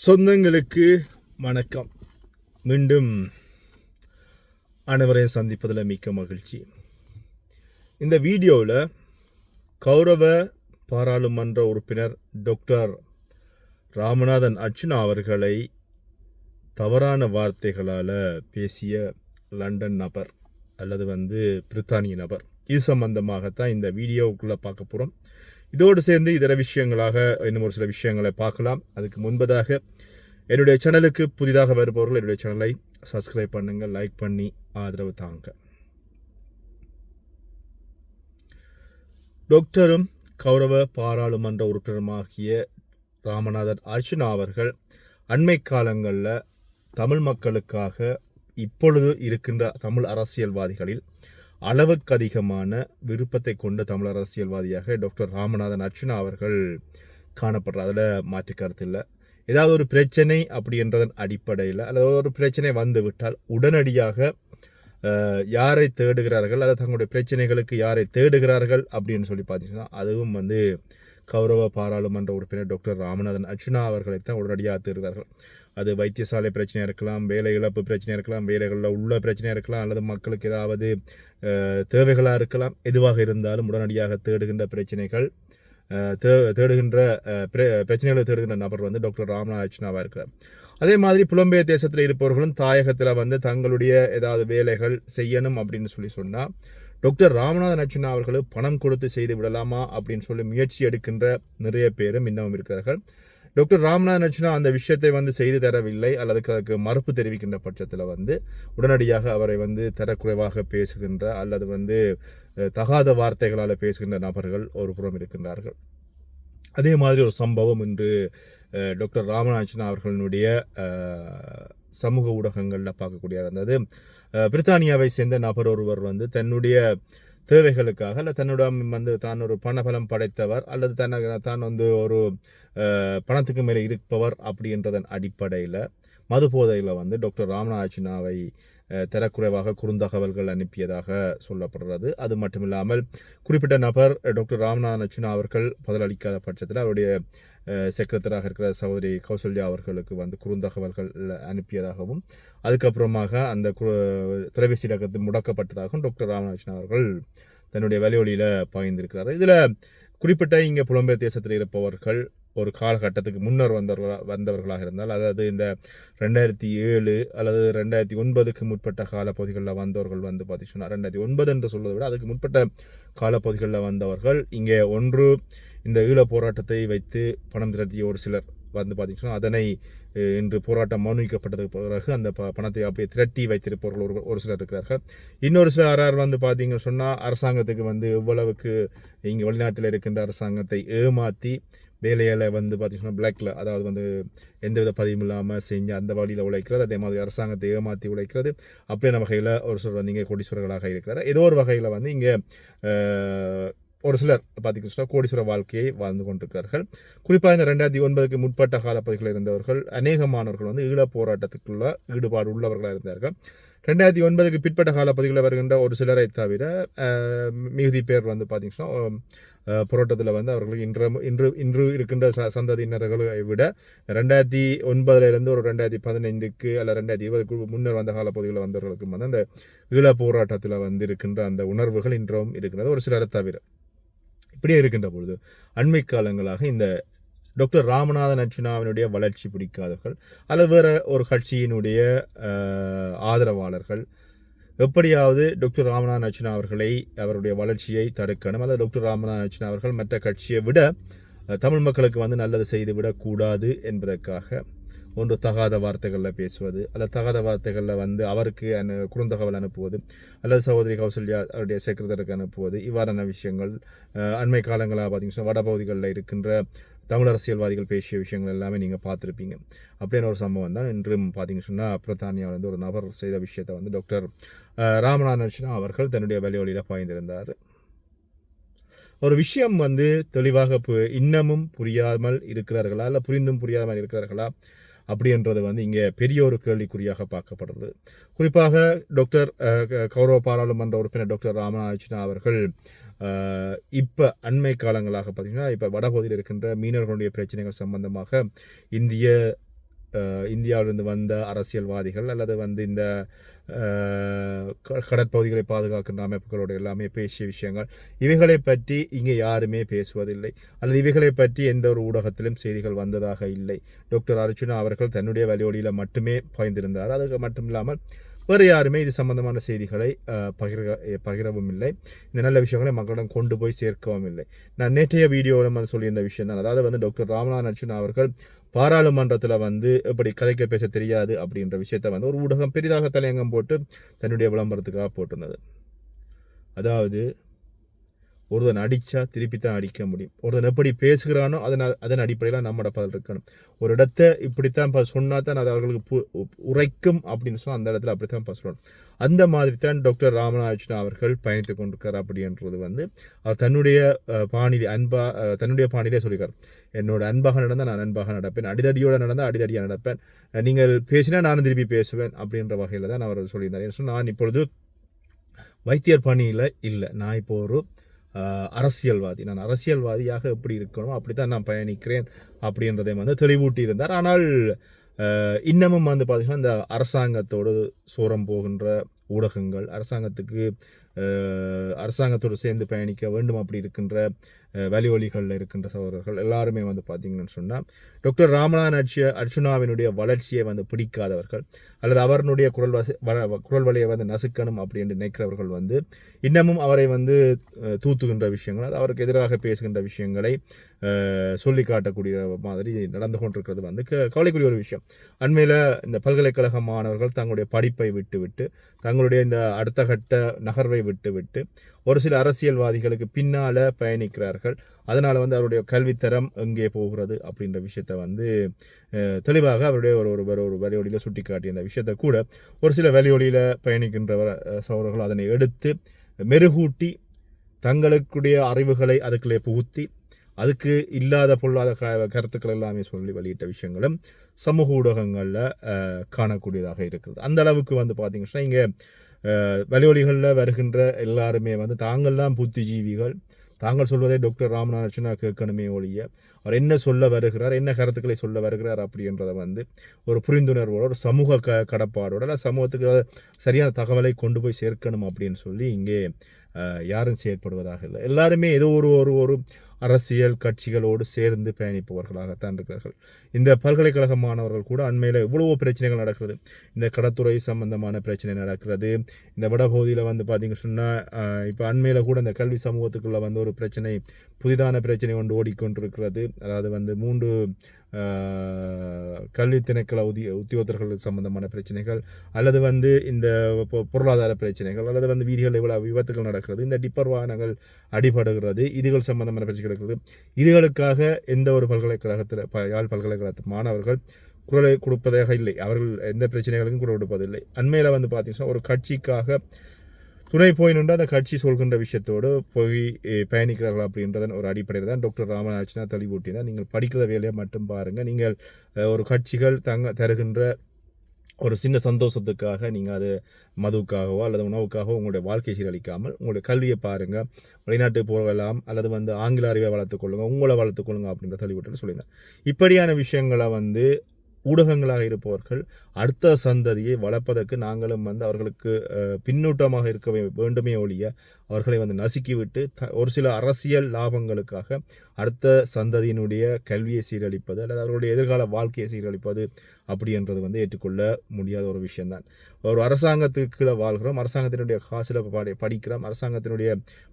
சொந்தங்களுக்கு வணக்கம். மீண்டும் அனைவரையும் சந்திப்பதில் மிக்க மகிழ்ச்சி. இந்த வீடியோவில் கௌரவ பாராளுமன்ற உறுப்பினர் டாக்டர் ராமநாதன் அர்ச்சுனா அவர்களை தவறான வார்த்தைகளால் பேசிய லண்டன் நபர் அல்லது வந்து பிரித்தானிய நபர். இது சம்பந்தமாகத்தான் இந்த வீடியோவுக்குள்ளே பார்க்க போகிறோம் இதோடு சேர்ந்து இதர விஷயங்களாக இன்னும் ஒரு சில விஷயங்களை பார்க்கலாம். அதுக்கு முன்பதாக என்னுடைய சேனலுக்கு புதிதாக வருபவர்கள் என்னுடைய சேனலை சப்ஸ்கிரைப் பண்ணுங்கள் லைக் பண்ணி ஆதரவு தாங்க. டாக்டரும் கௌரவ பாராளுமன்ற உறுப்பினருமாகிய ராமநாதன் அர்ஜுனா அவர்கள் அண்மை காலங்களில் தமிழ் மக்களுக்காக இப்பொழுது இருக்கின்ற தமிழ் அரசியல்வாதிகளில் அளவுக்கு அதிகமான விருப்பத்தை கொண்ட தமிழ் அரசியல்வாதியாக டாக்டர் ராமநாதன் அர்ச்சுனா அவர்கள் காணப்படுறார். அதில் மாற்று கருத்து இல்லை. ஏதாவது ஒரு பிரச்சனை அப்படின்றதன் அடிப்படையில் அல்லது ஒரு பிரச்சனை வந்துவிட்டால் உடனடியாக யாரை தேடுகிறார்கள் அல்லது தங்களுடைய பிரச்சனைகளுக்கு யாரை தேடுகிறார்கள் அப்படின்னு சொல்லி பார்த்தீங்கன்னா அதுவும் வந்து கௌரவ பாராளுமன்ற உறுப்பினர் டாக்டர் ராமநாதன் அர்ச்சுனா அவர்களைத்தான் உடனடியாக தேடுகிறார்கள். அது வைத்தியசாலை பிரச்சனையாக இருக்கலாம் வேலை இழப்பு பிரச்சனையாக இருக்கலாம் வேலைகளில் உள்ள பிரச்சனையாக இருக்கலாம் அல்லது மக்களுக்கு ஏதாவது தேவைகளாக இருக்கலாம் எதுவாக இருந்தாலும் உடனடியாக தேடுகின்ற பிரச்சனைகள் தே- தேடுகின்ற பிர- பிரச்சனைகளை தேடுகின்ற நபர் வந்து டாக்டர் ராமநாத இருக்கிறார். அதே மாதிரி புலம்பெயர் தேசத்தில் இருப்பவர்களும் தாயகத்தில் வந்து தங்களுடைய ஏதாவது வேலைகள் செய்யணும் அப்படின்னு சொல்லி சொன்னால் டாக்டர் ராமநாதன் அச்சுனா அவர்கள் பணம் கொடுத்து செய்து விடலாமா அப்படின்னு சொல்லி முயற்சி எடுக்கின்ற நிறைய பேரும் இன்னமும் இருக்கிறார்கள். டாக்டர் ராம்நாத் அர்ச்சனா அந்த விஷயத்தை வந்து செய்து தரவில்லை அல்லது அதுக்கு மறுப்பு தெரிவிக்கின்ற பட்சத்தில் வந்து உடனடியாக அவரை வந்து தரக்குறைவாக பேசுகின்ற அல்லது வந்து தகாத வார்த்தைகளால் பேசுகின்ற நபர்கள் ஒரு புறம் இருக்கின்றார்கள். அதே மாதிரி ஒரு சம்பவம் இன்று டாக்டர் ராமநாதன் அவர்களுடைய சமூக ஊடகங்களில் பார்க்கக்கூடிய இருந்தது. பிரித்தானியாவை சேர்ந்த நபர் ஒருவர் வந்து தன்னுடைய தேவைகளுக்காக அல்ல தன்னிடம் வந்து தான் ஒரு பணபலம் படைத்தவர் அல்லது தன்னை தான் வந்து ஒரு பணத்துக்கு மேலே இருப்பவர் அப்படின்றதன் அடிப்படையில் மது போதையில் வந்து டாக்டர் ராமநாச்சினாவை தரக்குறைவாக குறுந்தகவல்கள் அனுப்பியதாக சொல்லப்படுறது. அது மட்டுமில்லாமல் குறிப்பிட்ட நபர் டாக்டர் ராமநாதன் அச்சுனா அவர்கள் பதிலளிக்காத பட்சத்தில் அவருடைய செக்ரட்டராக இருக்கிற சகோதரி கௌசல்யா அவர்களுக்கு வந்து குறுந்தகவல்கள் அனுப்பியதாகவும் அதுக்கப்புறமாக அந்த தொலைபேசி இலக்கத்து முடக்கப்பட்டதாகவும் டாக்டர் ராமகிருஷ்ணன் அவர்கள் தன்னுடைய வலியொலியில் பாய்ந்திருக்கிறார். இதில் குறிப்பிட்ட இங்கே புலம்பெயர் தேசத்தில் இருப்பவர்கள் ஒரு காலகட்டத்துக்கு முன்னர் வந்தவர்களா வந்தவர்களாக இருந்தால் அதாவது இந்த ரெண்டாயிரத்தி ஏழு அல்லது ரெண்டாயிரத்தி ஒன்பதுக்கு முற்பட்ட காலப்பகுதிகளில் வந்தவர்கள் வந்து பார்த்திங்கன்னா ரெண்டாயிரத்தி ஒன்பது என்று சொல்வதை விட அதுக்கு முற்பட்ட காலப்பகுதிகளில் வந்தவர்கள் இங்கே ஒன்று இந்த ஈழ போராட்டத்தை வைத்து பணம் திரட்டிய ஒரு சிலர் வந்து பார்த்தீங்கன்னா அதனை இன்று போராட்டம் மனுவிக்கப்பட்டதுக்கு பிறகு அந்த ப பணத்தை அப்படியே திரட்டி வைத்திருப்பவர்கள் ஒரு ஒரு சிலர் இருக்கிறார்கள். இன்னொரு சிலர் யாரார் வந்து பார்த்தீங்கன்னு சொன்னால் அரசாங்கத்துக்கு வந்து எவ்வளவுக்கு இங்கே வெளிநாட்டில் இருக்கின்ற அரசாங்கத்தை ஏமாற்றி வேலையில் வந்து பார்த்தீங்கன்னா பிளாக்ல அதாவது வந்து எந்தவித பதிவும் இல்லாமல் செஞ்சு அந்த வழியில் உழைக்கிறது அதே மாதிரி அரசாங்கத்தை ஏமாற்றி உழைக்கிறது. அப்படியான வகையில் ஒரு சிலர் வந்து இங்கே கோடீஸ்வரர்களாக இருக்கிறார். ஏதோ ஒரு வகையில் வந்து இங்கே ஒரு சிலர் பார்த்தீங்கன்னா கோடீஸ்வர வாழ்க்கையை வாழ்ந்து கொண்டிருக்கிறார்கள். குறிப்பாக இந்த ரெண்டாயிரத்தி ஒன்பதுக்கு முற்பட்ட காலப்பகுதிகளில் இருந்தவர்கள் அநேக மாணவர்கள் வந்து ஈழப் போராட்டத்துக்குள்ள ஈடுபாடு உள்ளவர்களாக இருந்தார்கள். ரெண்டாயிரத்தி ஒன்பதுக்கு பிற்பட்ட காலப்பகுதிகளில் வருகின்ற ஒரு சிலரை தவிர மிகுதி பேர் வந்து பார்த்தீங்கன்னா போராட்டத்தில் வந்து அவர்கள் இன்று இன்று இன்று இருக்கின்ற ச சந்ததியினர்களை விட ரெண்டாயிரத்தி ஒன்பதுலேருந்து ஒரு ரெண்டாயிரத்தி பதினைந்துக்கு அல்ல ரெண்டாயிரத்தி இருபதுக்கு முன்னர் வந்த காலப்பகுதிகளில் வந்தவர்களுக்கும் வந்து அந்த ஈழ போராட்டத்தில் வந்து இருக்கின்ற அந்த உணர்வுகள் இன்றும் இருக்கிறது. ஒரு சிலரை தவிர. இப்படியே இருக்கின்ற பொழுது அண்மை காலங்களாக இந்த டாக்டர் ராமநாதன் அர்ச்சுனாவினுடைய வளர்ச்சி பிடிக்காதவர்கள் அல்லது வேறு ஒரு கட்சியினுடைய ஆதரவாளர்கள் எப்படியாவது டாக்டர் ராமநாதன் அர்ச்சுனா அவர்களை அவருடைய வளர்ச்சியை தடுக்கணும். அல்லது டாக்டர் ராமநாதன் அர்ச்சுனா அவர்கள் மற்ற கட்சியை விட தமிழ் மக்களுக்கு வந்து நல்லது செய்து விடக்கூடாது என்பதற்காக ஒன்று தகாத வார்த்தைகளில் பேசுவது அல்லது தகாத வார்த்தைகளில் வந்து அவருக்கு அனு குறுந்தகவல் அனுப்புவது அல்லது சகோதரி கௌசல்யா அவருடைய செக்ரட்டருக்கு அனுப்புவது. இவ்வாறான விஷயங்கள் அண்மை காலங்களாக பார்த்தீங்கன்னா வடபகுதிகளில் இருக்கின்ற தமிழ் அரசியல்வாதிகள் பேசிய விஷயங்கள் எல்லாமே நீங்கள் பார்த்துருப்பீங்க. அப்படின்னு ஒரு சம்பவம் தான் இன்றும் பார்த்தீங்கன்னு சொன்னால் பிரித்தானியாவிலேருந்து ஒரு நபர் செய்த விஷயத்தை வந்து டாக்டர் ராமநாதன் அவர்கள் தன்னுடைய வழிவழியில் பாய்ந்திருந்தார். ஒரு விஷயம் வந்து தெளிவாக பு- இன்னமும் புரியாமல் இருக்கிறார்களா இல்லை புரிந்தும் புரியாமல் இருக்கிறார்களா அப்படின்றது வந்து இங்கே பெரிய ஒரு கேள்விக்குறியாக பார்க்கப்படுறது. குறிப்பாக டாக்டர் கௌரவ பாராளுமன்ற உறுப்பினர் டாக்டர் ராமநாதன் அவர்கள் இப்போ அண்மை காலங்களாக பார்த்தீங்கன்னா இப்போ வடபகுதியில் இருக்கின்ற மீனவர்களுடைய பிரச்சனைகள் சம்பந்தமாக இந்திய இந்தியாவிலிருந்து வந்த அரசியல்வாதிகள் அல்லது வந்து இந்த க- கடற்பகுதிகளை பாதுகாக்கின்ற அமைப்புகளோடு எல்லாமே பேசிய விஷயங்கள். இவைகளை பற்றி இங்கே யாருமே பேசுவதில்லை. அல்லது இவைகளை பற்றி எந்த ஒரு ஊடகத்திலும் செய்திகள் வந்ததாக இல்லை. டாக்டர் அர்ஜுனா அவர்கள் தன்னுடைய வழியோடியில் மட்டுமே பாய்ந்திருந்தார். அதுக்கு மட்டும் இல்லாமல் வேறு யாருமே இது சம்பந்தமான செய்திகளை பகிர பகிரவும் இல்லை. இந்த நல்ல விஷயங்களை மக்களிடம் கொண்டு போய் சேர்க்கவும் இல்லை. நான் நேற்றைய வீடியோவில் வந்து சொல்லியிருந்த விஷயம் தான் அதாவது வந்து டாக்டர் ராமநாதன் அர்ஜுன் அவர்கள் பாராளுமன்றத்தில் வந்து இப்படி கதைக்க பேச தெரியாது அப்படின்ற விஷயத்தை வந்து ஒரு ஊடகம் பெரிதாக தலையங்கம் போட்டு தன்னுடைய விளம்பரத்துக்காக போட்டிருந்தது. அதாவது ஒருத்தன் அடித்தா திருப்பி தான் அடிக்க முடியும். ஒருத்தன் எப்படி பேசுகிறானோ அதன் அதன் அடிப்படையில் நம்மட பதில் இருக்கணும். ஒரு இடத்த இப்படித்தான் ப சொன்னா தான் அது அவர்களுக்கு பு- உரைக்கும் அப்படின்னு சொன்னால் அந்த இடத்துல அப்படித்தான் தான் சொல்லணும். அந்த மாதிரி தான் டாக்டர் ராமநாதன் அவர்கள் பயணித்து கொண்டிருக்கார் அப்படின்றது வந்து அவர் தன்னுடைய பாணியில் அன்பா தன்னுடைய பாணியிலே சொல்லியிருக்கார். என்னோட அன்பாக நடந்தால் நான் அன்பாக நடப்பேன். அடிதடியோடு நடந்தால் அடிதடியாக நடப்பேன். நீங்கள் பேசினா நானும் திருப்பி பேசுவேன். அப்படின்ற வகையில் தான் அவர் சொல்லியிருந்தார். ஏன்னு நான் இப்பொழுது வைத்தியர் பணியில் இல்லை. நான் இப்போ ஒரு அரசியல்வாதி. நான் அரசியல்வாதியாக எப்படி இருக்கணும் அப்படி தான் நான் பயணிக்கிறேன் அப்படின்றதை வந்து தெளிவூட்டி இருந்தார் ஆனால் இன்னமும் வந்து பார்த்திங்கன்னா இந்த அரசாங்கத்தோடு சூரம் போகின்ற ஊடகங்கள் அரசாங்கத்துக்கு அரசாங்கத்தோடு சேர்ந்து பயணிக்க வேண்டும் அப்படி இருக்கின்ற ஆஹ், இருக்கின்ற சகோதரர்கள் எல்லாருமே வந்து பார்த்தீங்கன்னு சொன்னால் டாக்டர் ராமநாதன் அர்ச்சிய அர்ச்சுனாவினுடைய வளர்ச்சியை வந்து பிடிக்காதவர்கள் அல்லது அவருடைய குரல் வசி வ- குரல் வழியை வந்து நசுக்கணும் அப்படின்னு நினைக்கிறவர்கள் வந்து இன்னமும் அவரை வந்து தூத்துகின்ற விஷயங்கள் அது அவருக்கு எதிராக பேசுகின்ற விஷயங்களை சொல்லி காட்டக்கூடிய மாதிரி நடந்து கொண்டிருக்கிறது வந்து க- கவலைக்குரிய ஒரு விஷயம். அண்மையில் இந்த பல்கலைக்கழக மாணவர்கள் தங்களுடைய படிப்பை விட்டுவிட்டு தங்களுடைய இந்த அடுத்த கட்ட நகர்வை விட்டுவிட்டு ஒரு சில அரசியல்வாதிகளுக்கு பின்னால் பயணிக்கிறார்கள். அதனால் வந்து அவருடைய கல்வித்தரம் எங்கே போகிறது அப்படின்ற விஷயத்தை வந்து தெளிவாக அவருடைய ஒரு ஒரு ஒரு ஒரு சுட்டி காட்டிய அந்த விஷயத்தை கூட ஒரு சில வலியொலியில் பயணிக்கின்றவர் அஹ், அதனை எடுத்து மெருகூட்டி தங்களுக்குடைய அறிவுகளை அதுக்குள்ளே புகுத்தி அதுக்கு இல்லாத பொல்லாத க கருத்துக்கள் எல்லாமே சொல்லி வெளியிட்ட விஷயங்களும் சமூக ஊடகங்களில் காணக்கூடியதாக இருக்கிறது. அந்த அளவுக்கு வந்து பார்த்தீங்கன்னா இங்கே வலியொலிகளில் வருகின்ற எல்லாருமே வந்து தாங்கள்லாம் புத்திஜீவிகள். தாங்கள் சொல்வதை டாக்டர் ராமநாதன் கேட்கணுமே ஒழிய அவர் என்ன சொல்ல வருகிறார் என்ன கருத்துக்களை சொல்ல வருகிறார் அப்படின்றத வந்து ஒரு புரிந்துணர்வோட ஒரு சமூக க கடப்பாடோட இல்லை சமூகத்துக்கு சரியான தகவலை கொண்டு போய் சேர்க்கணும் அப்படின்னு சொல்லி இங்கே யாரும் செயற்படுவதாக இல்லை. எல்லாருமே ஏதோ ஒரு ஒரு ஒரு அரசியல் கட்சிகளோடு சேர்ந்து பயணிப்பவர்களாகத்தான் இருக்கிறார்கள். இந்த பல்கலைக்கழக மாணவர்கள் கூட அண்மையில் எவ்வளவோ பிரச்சனைகள் நடக்கிறது. இந்த கடத்துறை சம்பந்தமான பிரச்சனை நடக்கிறது. இந்த வடபகுதியில் வந்து பார்த்திங்க சொன்னால் இப்போ அண்மையில் கூட இந்த கல்வி சமூகத்துக்குள்ளே வந்து ஒரு பிரச்சனை புதிதான பிரச்சனை ஒன்று ஓடிக்கொண்டிருக்கிறது. அதாவது வந்து மூன்று கல்வி திணைக்கள உதி உத்தியோகத்தர்கள் சம்பந்தமான பிரச்சனைகள் அல்லது வந்து இந்த பொருளாதார பிரச்சனைகள் அல்லது வந்து வீதிகளில் இவ்வளோ விபத்துகள் நடக்கிறது இந்த டிப்பர் வாகனங்கள் அடிபடுகிறது இதுகள் சம்பந்தமான பிரச்சனை இருக்கிறது இதுகளுக்காக எந்த ஒரு பல்கலைக்கழகத்தில் யாழ் பல்கலைக்கழகத்து மாணவர்கள் குரலை கொடுப்பதாக இல்லை. அவர்கள் எந்த பிரச்சனைகளுக்கும் குரல் கொடுப்பதில்லை. அண்மையில் வந்து பார்த்தீங்கன்னா ஒரு கட்சிக்காக துணை போய் நின்று அந்த கட்சி சொல்கின்ற விஷயத்தோடு போய் பயணிக்கிறார்கள் அப்படின்றதன் ஒரு அடிப்படையில் தான் டாக்டர் ராமநாச்சினா தெளிவூட்டினார். நீங்கள் படிக்கிற வேலையை மட்டும் பாருங்கள் நீங்கள் ஒரு கட்சிகள் தங்க தருகின்ற ஒரு சின்ன சந்தோஷத்துக்காக நீங்கள் அது மதுவுக்காகவோ அல்லது உணவுக்காகவோ உங்களுடைய வாழ்க்கை சீரழிக்காமல் உங்களுடைய கல்வியை பாருங்கள் வெளிநாட்டுக்கு போகலாம் அல்லது வந்து ஆங்கில அறிவை வளர்த்துக்கொள்ளுங்க உங்களை வளர்த்துக்கொள்ளுங்க அப்படின்ற தெளிவுட்டு சொல்லியிருந்தேன் இப்படியான விஷயங்களை வந்து ஊடகங்களாக இருப்பவர்கள் அடுத்த சந்ததியை வளர்ப்பதற்கு நாங்களும் வந்து அவர்களுக்கு பின்னூட்டமாக இருக்க வேண்டுமே ஒழிய அவர்களை வந்து நசுக்கிவிட்டு த ஒரு சில அரசியல் லாபங்களுக்காக அடுத்த சந்ததியினுடைய கல்வியை சீரழிப்பது அல்லது அவர்களுடைய எதிர்கால வாழ்க்கையை சீரழிப்பது அப்படின்றது வந்து ஏற்றுக்கொள்ள முடியாத ஒரு விஷயம்தான். ஒரு அரசாங்கத்துக்குள்ளே வாழ்கிறோம் அரசாங்கத்தினுடைய காசில் படி படிக்கிறோம் அரசாங்கத்தினுடைய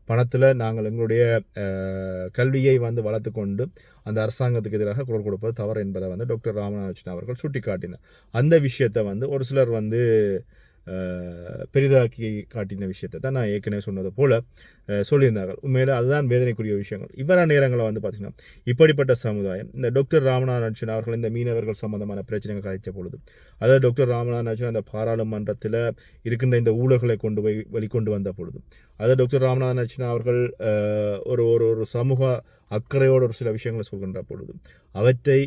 பணத்தில் நாங்கள் எங்களுடைய கல்வியை வந்து வளர்த்து கொண்டு அந்த அரசாங்கத்துக்கு எதிராக குரல் கொடுப்பது தவறு என்பதை வந்து டாக்டர் ராமநாதன் அவர்கள் சுட்டிக்காட்டினார். அந்த விஷயத்தை வந்து ஒரு சிலர் வந்து பெரிதாக்கி காட்டின விஷயத்தை தான் நான் ஏற்கனவே சொன்னது போல் சொல்லியிருந்தார்கள். உண்மையில் அதுதான் வேதனைக்குரிய விஷயங்கள். இவ்வாறான நேரங்களில் வந்து பார்த்திங்கன்னா இப்படிப்பட்ட சமுதாயம் இந்த டாக்டர் ராமநாதன் அவர்கள் இந்த மீனவர்கள் சம்பந்தமான பிரச்சனைகள் கதைச்ச பொழுது அதாவது டாக்டர் ராமநாதன் அந்த பாராளுமன்றத்தில் இருக்கின்ற இந்த ஊழல்களை கொண்டு போய் வெளிக்கொண்டு வந்த பொழுது அதாவது டாக்டர் ராமநாதன் அவர்கள் ஒரு ஒரு ஒரு சமூக அக்கறையோடு ஒரு சில விஷயங்களை சொல்கின்ற பொழுது அவற்றை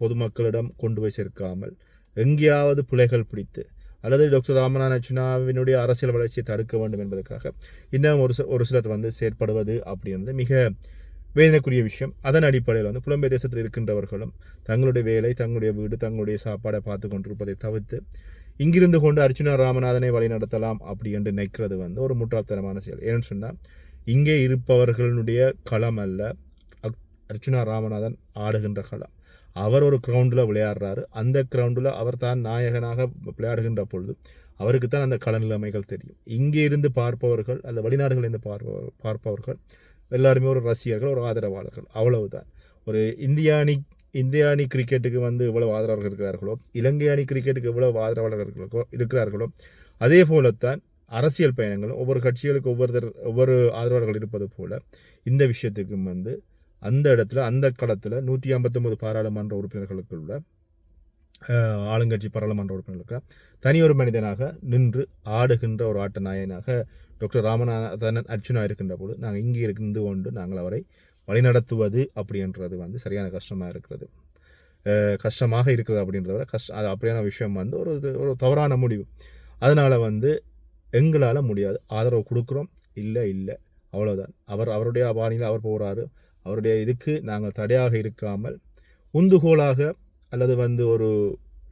பொதுமக்களிடம் கொண்டு போய் சேர்க்காமல் எங்கேயாவது பிழைகள் பிடித்து அல்லது டாக்டர் ராமநாதனுடைய அரசியல் வளர்ச்சியை தடுக்க வேண்டும் என்பதற்காக இன்னும் ஒரு ஒரு சிலர் வந்து செயற்படுவது அப்படின்றது மிக வேதனைக்குரிய விஷயம். அதன் அடிப்படையில் வந்து புலம்பெயர் தேசத்தில் இருக்கின்றவர்களும் தங்களுடைய வேலை தங்களுடைய வீடு தங்களுடைய சாப்பாடை பார்த்து கொண்டிருப்பதை தவிர்த்து இங்கிருந்து கொண்டு அர்ச்சுனா ராமநாதனை வழி நடத்தலாம் அப்படி என்று நினைக்கிறது வந்து ஒரு முட்டாள்தனமான செயல். ஏன்னு சொன்னால் இங்கே இருப்பவர்களுடைய களம் அல்ல அக்- அர்ச்சுனா ராமநாதன் ஆடுகின்ற களம். அவர் ஒரு கிரவுண்டில் விளையாடுறாரு. அந்த கிரவுண்டில் அவர் தான் நாயகனாக விளையாடுகின்ற பொழுது அவருக்கு தான் அந்த கள நிலைமைகள் தெரியும். இங்கே இருந்து பார்ப்பவர்கள் அந்த வெளிநாடுகளில் இருந்து பார்ப்பவர் பார்ப்பவர்கள் எல்லாருமே ஒரு ரசிகர்கள் ஒரு ஆதரவாளர்கள். அவ்வளவுதான். ஒரு இந்திய அணி இந்திய அணி கிரிக்கெட்டுக்கு வந்து எவ்வளவு ஆதரவாளர்கள் இருக்கிறார்களோ இலங்கை அணி கிரிக்கெட்டுக்கு எவ்வளவு ஆதரவாளர்கள் இருக்கிறார்களோ- இருக்கிறார்களோ அதே போலத்தான் அரசியல் பயணங்களும் ஒவ்வொரு கட்சிகளுக்கு ஒவ்வொருத்தர் ஒவ்வொரு ஆதரவாளர்கள் இருப்பது போல இந்த விஷயத்துக்கும் வந்து அந்த இடத்துல அந்த களத்தில் நூற்றி ஐம்பத்தொம்பது பாராளுமன்ற உறுப்பினர்களுக்குள்ள உள்ள ஆளுங்கட்சி பாராளுமன்ற உறுப்பினர்களுக்கு தனி ஒரு மனிதனாக நின்று ஆடுகின்ற ஒரு ஆட்ட நாயனாக டாக்டர் ராமநாதன் அர்ஜுனா இருக்கின்ற போது நாங்கள் இங்கே இருந்து கொண்டு நாங்கள் அவரை வழிநடத்துவது அப்படின்றது வந்து சரியான கஷ்டமாக இருக்கிறது. கஷ்டமாக இருக்கிறது அப்படின்றத விட கஷ்டம் அது அப்படியான விஷயம் வந்து ஒரு ஒரு தவறான முடிவு. அதனால் வந்து எங்களால் முடியாது. ஆதரவு கொடுக்குறோம். இல்லை இல்லை. அவ்வளோதான் அவர் அவருடைய பாணியில் அவர் போகிறாரு அவருடைய இதுக்கு நாங்கள் தடையாக இருக்காமல் உந்துகோலாக அல்லது வந்து ஒரு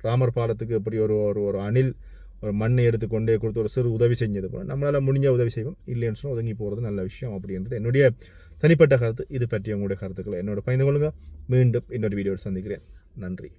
ராமர் பாலத்துக்கு எப்படி ஒரு ஒரு ஒரு அணில் ஒரு மண்ணை எடுத்து கொண்டே கொடுத்து ஒரு சிறு உதவி செஞ்சது போல நம்மளால் முடிஞ்ச உதவி செய்வோம். இல்லைன்னு சொன்னால் ஒதுங்கி போகிறது நல்ல விஷயம் அப்படின்றது என்னுடைய தனிப்பட்ட கருத்து. இது பற்றி உங்களுடைய கருத்துக்களை என்னோட பகிர்ந்து கொள்ளுங்கள் மீண்டும் இன்னொரு வீடியோவில் சந்திக்கிறேன். நன்றி.